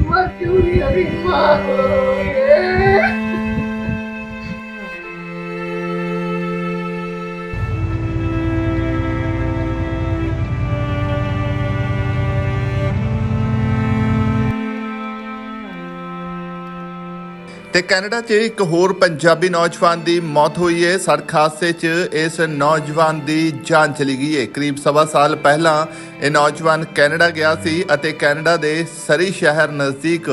ਮਰਜੂਰੀ ਅਭੀ ਮਾਂ ਹੋਏ ਤੇ ਕੈਨੇਡਾ 'ਚ ਇੱਕ ਹੋਰ ਪੰਜਾਬੀ ਨੌਜਵਾਨ ਦੀ ਮੌਤ ਹੋਈ ਹੈ ਸੜਕ ਹਾਦਸੇ 'ਚ ਇਸ ਨੌਜਵਾਨ ਦੀ ਜਾਨ ਚਲੀ ਗਈ ਹੈ ਕਰੀਬ ਸਵਾ ਸਾਲ ਪਹਿਲਾਂ ਇਹ ਨੌਜਵਾਨ ਕੈਨੇਡਾ ਗਿਆ ਸੀ ਅਤੇ ਕੈਨੇਡਾ ਦੇ ਸਰੀ ਸ਼ਹਿਰ ਨਜ਼ਦੀਕ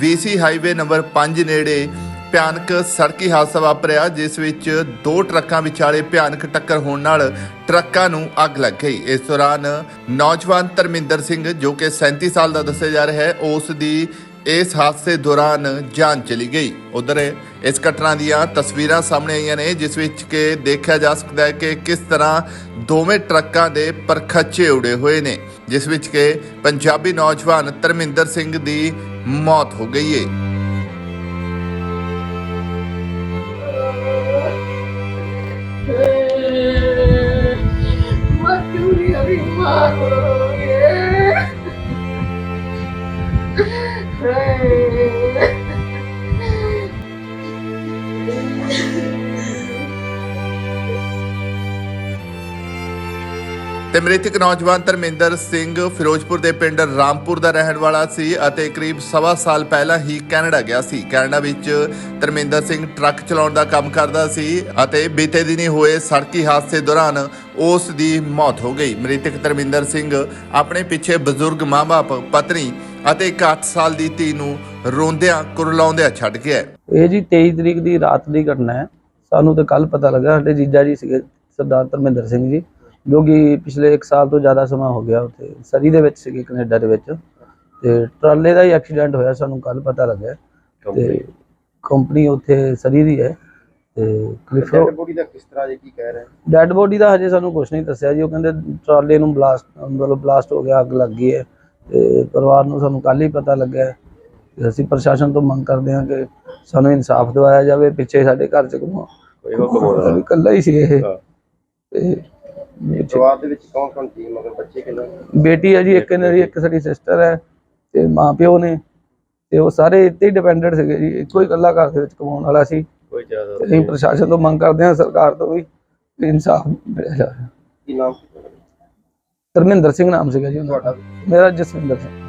ਵੀਸੀ ਹਾਈਵੇ ਨੰਬਰ 5 ਨੇੜੇ ਭਿਆਨਕ ਸੜਕੀ ਹਾਦਸਾ ਵਾਪਰਿਆ, ਜਿਸ ਵਿੱਚ ਦੋ ਟਰੱਕਾਂ ਵਿਚਾਲੇ ਭਿਆਨਕ ਟੱਕਰ ਹੋਣ ਨਾਲ ਟਰੱਕਾਂ ਨੂੰ ਅੱਗ ਲੱਗ ਗਈ। ਇਸ ਦੌਰਾਨ ਨੌਜਵਾਨ ਧਰਮਿੰਦਰ ਸਿੰਘ, ਜੋ ਕਿ 37 ਸਾਲ ਦਾ ਦੱਸਿਆ ਜਾ ਰਿਹਾ ਹੈ, ਉਸ ਦੀ ਇਸ ਹਾਦਸੇ ਦੌਰਾਨ ਜਾਨ ਚਲੀ ਗਈ ਉਧਰ ਇਸ ਘਟਨਾ ਦੀਆਂ ਤਸਵੀਰਾਂ ਸਾਹਮਣੇ ਆਈਆਂ ਨੇ ਜਿਸ ਵਿੱਚ ਕਿ ਦੇਖਿਆ ਜਾ ਸਕਦਾ ਹੈ ਕਿ ਕਿਸ ਤਰ੍ਹਾਂ ਦੋਵੇਂ ਟਰੱਕਾਂ ਦੇ ਪਰਖੱਚੇ ਉੜੇ ਹੋਏ ਨੇ ਜਿਸ ਵਿੱਚ ਕਿ ਪੰਜਾਬੀ ਨੌਜਵਾਨ ਧਰਮਿੰਦਰ ਸਿੰਘ ਦੀ ਮੌਤ ਹੋ ਗਈ ਹੈ ਮਰਜੂਰੀ ਅਭੀ ਮਾਂ ਤੇ ਮ੍ਰਿਤਕ ਨੌਜਵਾਨ ਧਰਮਿੰਦਰ ਸਿੰਘ ਫਿਰੋਜ਼ਪੁਰ ਦੇ ਪਿੰਡ ਰਾਮਪੁਰ ਦਾ ਰਹਿਣ ਵਾਲਾ ਸੀ ਅਤੇ ਕਰੀਬ ਸਵਾ ਸਾਲ ਪਹਿਲਾਂ ਹੀ ਕੈਨੇਡਾ ਗਿਆ ਸੀ। ਕੈਨੇਡਾ ਵਿੱਚ ਧਰਮਿੰਦਰ ਸਿੰਘ ਟਰੱਕ ਚਲਾਉਣ ਦਾ ਕੰਮ ਕਰਦਾ ਸੀ ਅਤੇ ਬੀਤੇ ਦਿਨੀ ਹੋਏ ਸੜਕੀ ਹਾਦਸੇ ਦੌਰਾਨ ਉਸ ਦੀ ਮੌਤ ਹੋ ਗਈ। ਮ੍ਰਿਤਕ ਧਰਮਿੰਦਰ ਸਿੰਘ ਆਪਣੇ ਪਿੱਛੇ ਬਜ਼ੁਰਗ ਮਾਂ-ਬਾਪ, ਪਤਨੀ ਅਤੇ ਇੱਕ 8 ਸਾਲ ਦੀ ਧੀ ਨੂੰ ਰੋਂਦਿਆਂ ਕੁਰਲਾਉਂਦਿਆਂ ਛੱਡ ਗਿਆ ਇਹ ਜੀ 23 ਤਰੀਕ ਦੀ ਰਾਤ ਦੀ ਘਟਨਾ ਹੈ। ਸਾਨੂੰ ਤਾਂ ਕੱਲ ਪਤਾ ਲੱਗਾ, ਸਾਡੇ ਜੀਜਾ ਜੀ ਸੀਗੇ ਸਰਦਾਰ ਧਰਮਿੰਦਰ ਸਿੰਘ ਜੀ। ਜੋ ਕਿ ਪਿਛਲੇ 1 ਸਾਲ ਤੋਂ ਜ਼ਿਆਦਾ ਸਮਾਂ ਹੋ ਗਿਆ ਉੱਥੇ। ਸਰੀ ਦੇ ਵਿੱਚ ਸੀਗੇ ਕੈਨੇਡਾ ਦੇ ਵਿੱਚ। ਤੇ ਟਰਾਲੇ ਦਾ ਹੀ ਐਕਸੀਡੈਂਟ ਹੋਇਆ ਸਾਨੂੰ ਕੱਲ ਪਤਾ ਲੱਗਾ ਤੇ ਕੰਪਨੀ ਉੱਥੇ ਸਰੀ ਦੀ ਹੈ। ਤੇ ਕਲਿਫੋ ਡੈਡ ਬੋਡੀ ਦਾ ਕਿਸ ਤਰ੍ਹਾਂ ਜੀ ਕੀ ਕਹਿ ਰਹੇ? ਡੈੱਡ ਬੋਡੀ ਦਾ ਹਜੇ ਸਾਨੂੰ ਕੁਝ ਨਹੀਂ ਦੱਸਿਆ ਜੀ। ਉਹ ਕਹਿੰਦੇ ਟਰਾਲੇ ਨੂੰ ਬਲਾਸਟ ਮਤਲਬ ਬਲਾਸਟ ਹੋ ਗਿਆ ਅੱਗ ਲੱਗ ਗਈ ਹੈ। ਤੇ ਪਰਿਵਾਰ ਨੂੰ ਸਾਨੂੰ ਕੱਲ ਹੀ ਪਤਾ ਲੱਗਾ ਹੈ ਤੇ ਅਸੀਂ ਪ੍ਰਸ਼ਾਸਨ ਤੋਂ ਮੰਗ ਕਰਦੇ ਹਾਂ ਕਿ ਸਾਨੂੰ ਇਨਸਾਫ ਦਿਵਾਇਆ ਜਾਵੇ ਪਿੱਛੇ ਸਾਡੇ ਘਰ ਚ ਕੋਈ ਇਕੱਲਾ ਹੀ ਸੀ ਇਹ। ਤੇ ਪਰਿਵਾਰ ਦੇ ਵਿੱਚ ਕੌਣ ਕੌਣ ਸੀ? ਮਗਰ ਬੱਚੇ ਕਿੰਨੇ? ਬੇਟੀ ਹੈ ਜੀ ਇੱਕ ਇਹਨਾਂ ਦੀ ਇੱਕ ਸਾਡੀ ਸਿਸਟਰ ਹੈ ਤੇ ਮਾਂ ਪਿਓ ਨੇ ਤੇ ਉਹ ਸਾਰੇ ਇੱਥੇ ਹੀ ਡਿਪੈਂਡੈਂਟ ਸੀਗੇ ਜੀ ਇੱਕੋ ਹੀ ਇਕੱਲਾ ਘਰ ਦੇ ਵਿੱਚ ਕਮਾਉਣ ਵਾਲਾ ਸੀ। ਕੋਈ ਜ਼ਿਆਦਾ ਤੇ ਅਸੀਂ ਪ੍ਰਸ਼ਾਸਨ ਤੋਂ ਮੰਗ ਕਰਦੇ ਹਾਂ ਸਰਕਾਰ ਤੋਂ ਵੀ ਇਨਸਾਫ ਮਿਲਿਆ ਜਾਵੇ। ਕੀ ਨਾਮ? ਸੀ ਤੁਹਾਡਾ? ਧਰਮਿੰਦਰ ਸਿੰਘ ਨਾਮ ਸੀਗਾ ਜੀ ਤੁਹਾਡਾ? ਮੇਰਾ ਜਸਵਿੰਦਰ ਸਿੰਘ।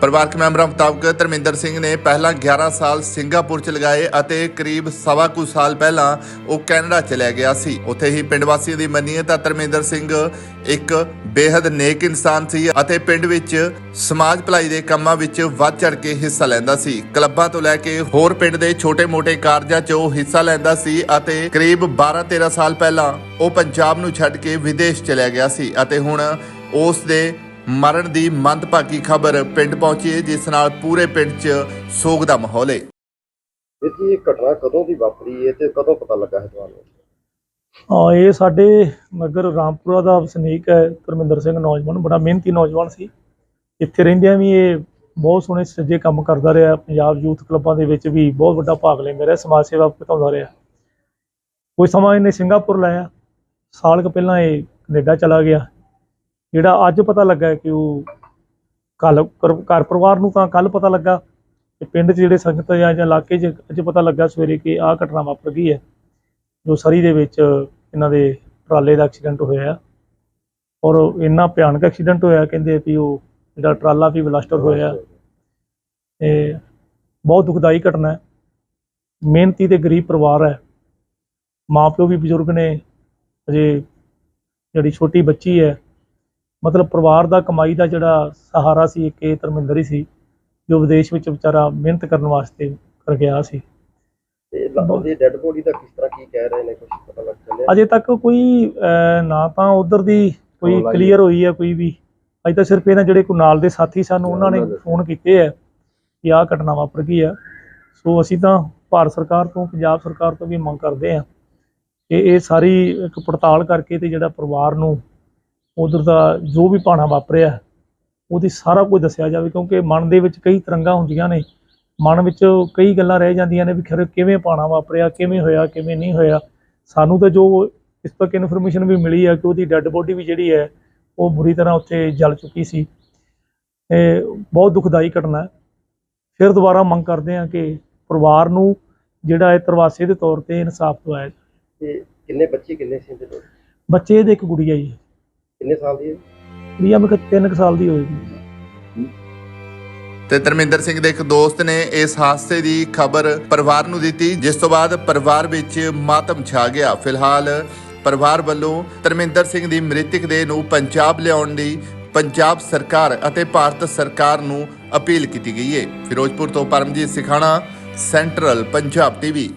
ਪਰਿਵਾਰਕ ਮੈਂਬਰਾਂ ਮੁਤਾਬਕ ਧਰਮਿੰਦਰ ਸਿੰਘ ਨੇ ਪਹਿਲਾਂ 11 ਸਾਲ ਸਿੰਗਾਪੁਰ ਚ ਲਗਾਏ ਅਤੇ ਕਰੀਬ ਸਵਾ ਕੁ ਸਾਲ ਪਹਿਲਾਂ ਉਹ ਕੈਨੇਡਾ ਚਲਿਆ ਗਿਆ ਸੀ। ਉੱਥੇ ਹੀ ਪਿੰਡ ਵਾਸੀਆਂ ਦੀ ਮੰਨੀਏ ਤਾਂ ਧਰਮਿੰਦਰ ਸਿੰਘ ਇੱਕ ਬੇहद ਨੇਕ ਇਨਸਾਨ ਸੀ ਅਤੇ ਪਿੰਡ ਵਿੱਚ ਸਮਾਜ ਭਲਾਈ ਦੇ ਕੰਮਾਂ ਵਿੱਚ ਵੱਧ ਚੜ ਕੇ ਹਿੱਸਾ ਲੈਂਦਾ ਸੀ। ਕਲੱਬਾਂ ਤੋਂ ਲੈ ਕੇ ਹੋਰ ਪਿੰਡ ਦੇ ਛੋਟੇ-ਮੋਟੇ ਕਾਰਜਾਂ 'ਚ ਉਹ ਹਿੱਸਾ ਲੈਂਦਾ ਸੀ ਅਤੇ ਕਰੀਬ 12-13 ਸਾਲ ਪਹਿਲਾਂ ਉਹ ਪੰਜਾਬ ਨੂੰ ਛੱਡ ਕੇ ਵਿਦੇਸ਼ ਚਲਿਆ ਗਿਆ ਸੀ ਅਤੇ ਹੁਣ ਉਸ ਦੇ ਮਰਨ ਦੀ ਮੰਦਭਾਗੀ ਖਬਰ ਪਿੰਡ ਪਹੁੰਚੀ ਹੈ ਜਿਸ ਨਾਲ ਪੂਰੇ ਪਿੰਡ 'ਚ ਸੋਗ ਦਾ ਮਾਹੌਲ ਹੈ। ਵੀਰ ਜੀ ਇਹ ਘਟਨਾ ਕਦੋਂ ਦੀ ਵਾਪਰੀ ਹੈ ਤੇ ਕਦੋਂ ਪਤਾ ਲੱਗਾ ਹੈ ਤੁਹਾਨੂੰ? ਹਾਂ ਇਹ ਸਾਡੇ ਨਗਰ ਰਾਮਪੁਰਾ ਦਾ ਵਸਨੀਕ ਹੈ ਧਰਮਿੰਦਰ ਸਿੰਘ ਨੌਜਵਾਨ ਬੜਾ ਮਿਹਨਤੀ ਨੌਜਵਾਨ ਸੀ। ਇੱਥੇ ਰਹਿੰਦਿਆਂ ਵੀ ਇਹ ਬਹੁਤ ਸੋਹਣੇ ਸੱਜੇ ਕੰਮ ਕਰਦਾ ਰਿਹਾ ਪੰਜਾਬ ਯੂਥ ਕਲੱਬਾਂ ਦੇ ਵਿੱਚ ਵੀ ਬਹੁਤ ਵੱਡਾ ਭਾਗ ਲੈਂਦਾ ਰਿਹਾ ਸਮਾਜ ਸੇਵਾ ਘਟਾਉਂਦਾ ਰਿਹਾ। ਕੋਈ ਸਮਾਂ ਇਹਨੇ ਸਿੰਗਾਪੁਰ ਲਾਇਆ। ਸਾਲ ਕੁ ਪਹਿਲਾਂ ਇਹ ਕੈਨੇਡਾ ਚਲਾ ਗਿਆ। ਜਿਹੜਾ ਅੱਜ ਪਤਾ ਲੱਗਾ ਕਿ ਉਹ ਕੱਲ ਘਰ ਪਰਿਵਾਰ ਨੂੰ ਤਾਂ ਕੱਲ ਪਤਾ ਲੱਗਾ ਤੇ ਪਿੰਡ 'ਚ ਜਿਹੜੇ ਸੰਗਤ ਜਾਂ ਜਾਂ ਇਲਾਕੇ 'ਚ ਅੱਜ ਪਤਾ ਲੱਗਾ ਸਵੇਰੇ ਕਿ ਆਹ ਘਟਨਾ ਵਾਪਰ ਗਈ ਹੈ, ਜੋ ਸਰੀ ਦੇ ਵਿੱਚ ਇਹਨਾਂ ਦੇ ਟਰਾਲੇ ਦਾ ਐਕਸੀਡੈਂਟ ਹੋਇਆ ਔਰ ਇੰਨਾ ਭਿਆਨਕ ਐਕਸੀਡੈਂਟ ਹੋਇਆ, ਕਹਿੰਦੇ ਵੀ ਉਹ ਜਿਹੜਾ ਟਰਾਲਾ ਵੀ ਬਲਾਸਟਰ ਹੋਇਆ। ਤੇ ਬਹੁਤ ਦੁਖਦਾਈ ਘਟਨਾ ਹੈ। ਮਿਹਨਤੀ ਤੇ ਗਰੀਬ ਪਰਿਵਾਰ ਹੈ। ਮਾਪਿਓ ਵੀ ਬਜ਼ੁਰਗ ਨੇ, ਅਜੇ ਜਿਹੜੀ ਛੋਟੀ ਬੱਚੀ ਹੈ ਮਤਲਬ ਪਰਿਵਾਰ ਦਾ ਕਮਾਈ ਦਾ ਜਿਹੜਾ ਸਹਾਰਾ ਸੀ ਇੱਕ ਇਹ ਧਰਮਿੰਦਰ ਹੀ ਸੀ ਜੋ ਵਿਦੇਸ਼ ਵਿੱਚ ਵਿਚਾਰਾ ਮਿਹਨਤ ਕਰਨ ਵਾਸਤੇ ਕਰ ਗਿਆ ਸੀ। ਤੇ ਉਹਦੀ ਡੈਡ ਬੋਡੀ ਦਾ ਕਿਸ ਤਰ੍ਹਾਂ ਕੀ ਕਹਿ ਰਹੇ ਨੇ? ਕੁਝ ਪਤਾ ਲੱਗ ਚੱਲਿਆ? ਅਜੇ ਤੱਕ ਕੋਈ ਨਾ ਤਾਂ ਉਧਰ ਦੀ ਕੋਈ ਕਲੀਅਰ ਹੋਈ ਹੈ ਕੋਈ ਵੀ। ਅਜੇ ਤਾਂ ਸਿਰਫ ਇਹਨਾਂ ਜਿਹੜੇ ਕੋਈ ਨਾਲ ਦੇ ਸਾਥੀ ਸਨ ਉਹਨਾਂ ਨੇ। ਫੋਨ ਕੀਤੇ ਹੈ ਕਿ ਆਹ ਘਟਨਾ ਵਾਪਰ ਗਈ ਆ। ਸੋ ਅਸੀਂ ਤਾਂ ਭਾਰਤ ਸਰਕਾਰ ਤੋਂ ਪੰਜਾਬ ਸਰਕਾਰ ਤੋਂ ਵੀ ਮੰਗ ਕਰਦੇ ਹਾਂ ਕਿ ਇਹ ਸਾਰੀ ਇੱਕ ਪੜਤਾਲ ਕਰਕੇ ਤੇ ਜਿਹੜਾ ਪਰਿਵਾਰ ਨੂੰ ਉਧਰ ਦਾ ਜੋ ਵੀ ਭਾਣਾ ਵਾਪਰਿਆ ਉਹਦੀ ਸਾਰਾ ਕੁਝ ਦੱਸਿਆ ਜਾਵੇ ਕਿਉਂਕਿ ਮਨ ਦੇ ਵਿੱਚ ਕਈ ਤਰੰਗਾਂ ਹੁੰਦੀਆਂ ਨੇ। ਮਨ ਵਿੱਚ ਕਈ ਗੱਲਾਂ ਰਹਿ ਜਾਂਦੀਆਂ ਨੇ ਵੀ ਖਰੇ ਕਿਵੇਂ ਪਾਣਾ ਵਾਪਰਿਆ ਕਿਵੇਂ ਹੋਇਆ ਕਿਵੇਂ ਨਹੀਂ ਹੋਇਆ। ਸਾਨੂੰ ਤਾਂ ਜੋ ਇਸ ਤੱਕ ਇਨਫੋਰਮੇਸ਼ਨ ਵੀ ਮਿਲੀ ਹੈ ਕਿ ਉਹਦੀ ਡੈੱਡ ਬੋਡੀ ਵੀ ਜਿਹੜੀ ਹੈ ਉਹ ਬੁਰੀ ਤਰ੍ਹਾਂ ਉੱਥੇ ਜਲ ਚੁੱਕੀ ਸੀ। ਇਹ ਬਹੁਤ ਦੁਖਦਾਈ ਘਟਨਾ ਹੈ। ਫਿਰ ਦੁਬਾਰਾ ਮੰਗ ਕਰਦੇ ਹਾਂ ਕਿ ਪਰਿਵਾਰ ਨੂੰ ਜਿਹੜਾ ਹੈ ਤਰਵਾਸੇ ਦੇ ਤੌਰ ਤੇ ਇਨਸਾਫ ਦਿਵਾਇਆ ਜਾਏ ਤੇ ਕਿੰਨੇ ਬੱਚੇ ਕਿੰਨੇ ਸੀ ਇਹਦੇ ਕੋਲ? ਬੱਚੇ ਦੇ ਇੱਕ ਗੁੜੀਆ ਜੀ। ਕਿੰਨੇ ਸਾਲ ਦੀ ਹੈ? ਗੁੜੀਆ ਮੈਂ ਕਿਹਾ ਤਿੰਨ ਕੁ ਸਾਲ ਦੀ ਹੋਏਗੀ ਤੇ ਧਰਮਿੰਦਰ ਸਿੰਘ ਦੇ ਇੱਕ ਦੋਸਤ ਨੇ ਇਸ ਹਾਦਸੇ ਦੀ ਖਬਰ ਪਰਿਵਾਰ ਨੂੰ ਦਿੱਤੀ ਜਿਸ ਤੋਂ ਬਾਅਦ ਪਰਿਵਾਰ ਵਿੱਚ ਮਾਤਮ ਛਾ ਗਿਆ। ਫਿਲਹਾਲ ਪਰਿਵਾਰ ਵੱਲੋਂ ਧਰਮਿੰਦਰ ਸਿੰਘ ਦੀ ਮ੍ਰਿਤਕ ਦੇਹ ਨੂੰ ਪੰਜਾਬ ਲਿਆਉਣ ਦੀ ਪੰਜਾਬ ਸਰਕਾਰ ਅਤੇ ਭਾਰਤ ਸਰਕਾਰ ਨੂੰ ਅਪੀਲ ਕੀਤੀ ਗਈ ਹੈ ਫਿਰੋਜ਼ਪੁਰ ਤੋਂ ਪਰਮਜੀਤ ਸਿਖਾਣਾ ਸੈਂਟਰਲ ਪੰਜਾਬ ਟੀਵੀ।